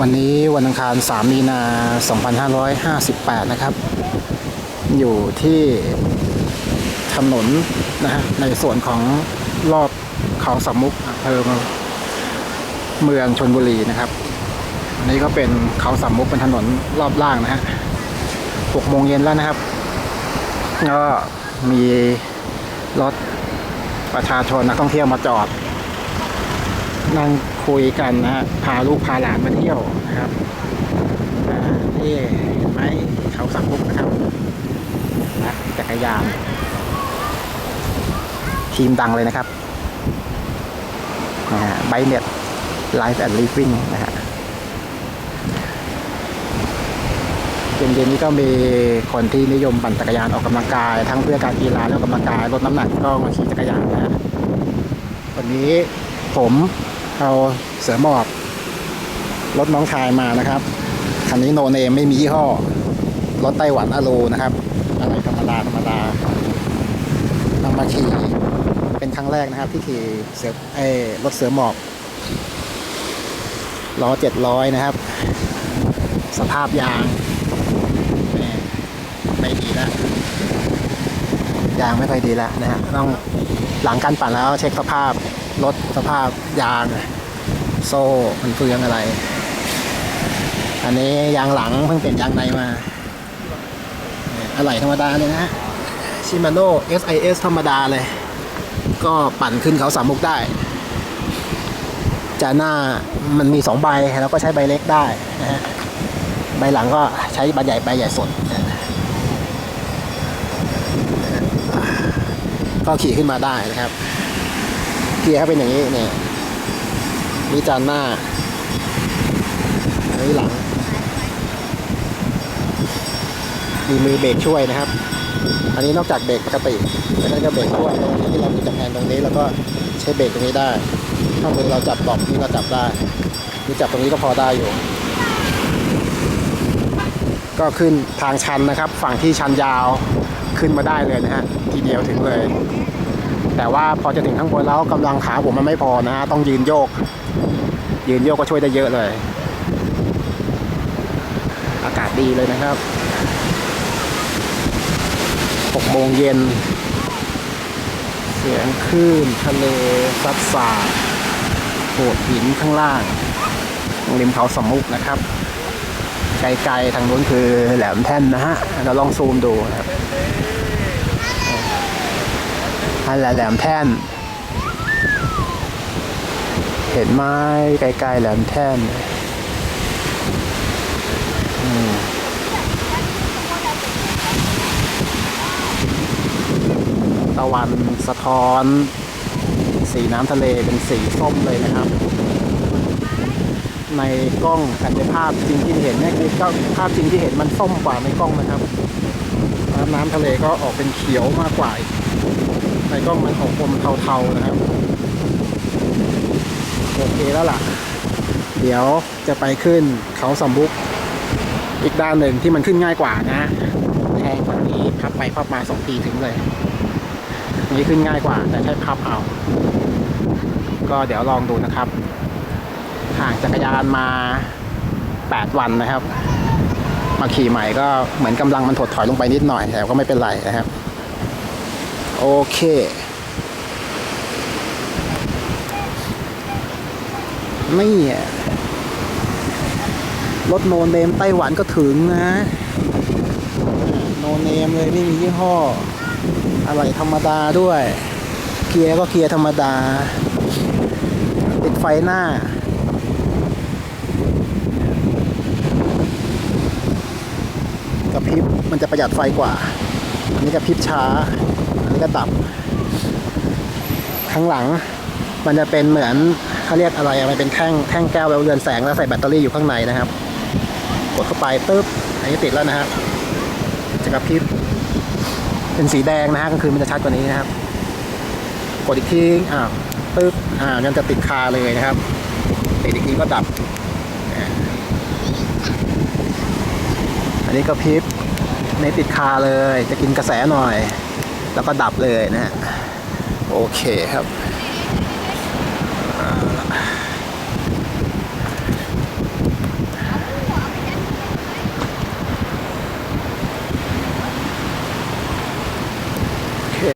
วันนี้วันอังคาร 3 มีนา 2558 นะครับ อยู่ที่ถนนนะฮะในส่วนของรอบเขาสามมุกอำเภอเมืองชนบุรีนะครับ อันนี้ก็เป็นเขาสามมุกเป็นถนนรอบล่างนะฮะ6โมงเย็นแล้วนะครับ ก็มีรถประชาชนนักท่องเที่ยวมาจอด นั่งคุยกันนะฮะพาลูกพาหลานมาเที่ยวนะครับอ่าที่เห็นไหมเขาสังมุกนะครับนะจักรยาน ทีมดังเลยนะครับนะฮะไบเน็ตไลฟ์แอนด์ลิฟวิ่งนะฮะเย็นๆนี้ก็มีคนที่นิยมปั่นจักรยานออกกำลังกาย ทั้งเพื่อการกีฬาและออกกำลังกายลดน้ำหนักก็มาขี่จักรยานนะฮะวันนี้ผม เอาเสือหมอบ รถน้องชายมานะครับ คันนี้โนเนมไม่มียี่ห้อ รถไต้หวันอโลนะครับ อะไรธรรมดาธรรมดานำมาขี่เป็นครั้งแรกนะครับ ที่ขี่เสือเอรถเสือหมอบล้อเจ็ดร้อยนะครับ สภาพยางไม่ดีแล้วยางไม่ค่อยดีแล้วนะฮะต้องหลังการปั่นแล้วเช็คสภาพ รถสภาพยาง โซ่มันเฟืองอะไร อันนี้ยางหลังเพิ่งเปลี่ยนยางในมาอะไหล่ธรรมดาเลยนะฮะชิมาโน่ SIS ธรรมดาเลย ก็ปั่นขึ้นเขาสามมุกได้จาหน้ามันมีสองใบแล้วก็ใช้ใบเล็กได้นะฮะใบหลังก็ใช้ใบใหญ่ใบใหญ่สดก็ขี่ขึ้นมาได้นะครับ เกียร์เขาเป็นอย่างนี้เนี่ยนี่จานหน้าอันนี้หลัง มีมือเบรกช่วยนะครับ อันนี้นอกจากเบรกปกติแล้วก็เบรกช่วยตรงนี้ที่เรามีจับแฮนด์ตรงนี้ แล้วก็ใช้เบรกตรงนี้ได้ถ้ามือเราจับบอกนี่เราจับได้นี่จับตรงนี้ก็พอได้อยู่ ก็ขึ้นทางชันนะครับ ฝั่งที่ชันยาวขึ้นมาได้เลยนะฮะทีเดียวถึงเลย แต่ว่าพอจะถึงข้างบนแล้วกำลังขาผมมันไม่พอนะฮะต้องยืนโยก ยืนโยกก็ช่วยได้เยอะเลย อากาศดีเลยนะครับ6โมงเย็น เสียงคลื่นทะเลซัดสาดโขดหินข้างล่างริมเขาสมมุกนะครับ ไกลๆทางนู้นคือแหลมแท่นนะฮะเราลองซูมดูนะครับ อันแหละแหลมแท่น เห็นไหมไกลๆแหลมแท่นตะวันสะท้อน สีน้ำทะเลเป็นสีส้มเลยนะครับ ในกล้องแต่ในภาพจริงที่เห็นเนี่ยในกล้องภาพจริงที่เห็นมันส้มกว่าในกล้องนะครับ น้ำทะเลก็ออกเป็นเขียวมากกว่า อีกล้องมันออกอมเทาๆนะครับ โอเคแล้วล่ะ เดี๋ยวจะไปขึ้นเขาสำบุกอีกด้านหนึ่งที่มันขึ้นง่ายกว่านะแทงฝั่งนี้พับไปพับมาสองทีถึงเลยนนี้ขึ้นง่ายกว่า แต่ใช้พับเอา ก็เดี๋ยวลองดูนะครับห่างจักรยานมา 8 วันนะครับ มาขี่ใหม่ก็เหมือนกำลังมันถดถอยลงไปนิดหน่อยแต่ก็ไม่เป็นไรนะครับ โอเคนี่อรถโนเนมไต้หวันก็ถึงนะ โนเนมเลยไม่มียี่ห้อ อะไรธรรมดาด้วย เกียร์ก็เกียร์ธรรมดา ติดไฟหน้ากระพริบมันจะประหยัดไฟกว่า อันนี้กระพริบช้า อันนี้ก็ดับข้างหลัง มันจะเป็นเหมือนเขาเรียกอะไรอะมันเป็นแท่งแท่งแก้วแบบเรือนแสงแล้วใส่แบตเตอรี่อยู่ข้างในนะครับ กดเข้าไปปึ๊บอันนี้ติดแล้วนะครับจะกระพริบเป็นสีแดงนะฮะกลางคืนมันจะชัดกว่านี้นะครับ กดอีกทีอ้าวปึ๊บอ่ามันจะติดคาเลยนะครับติดอีกทีก็ดับ อันนี้ก็พริบในติดคาเลย จะกินกระแสหน่อย แล้วก็ดับเลยนะฮะโอเคครับ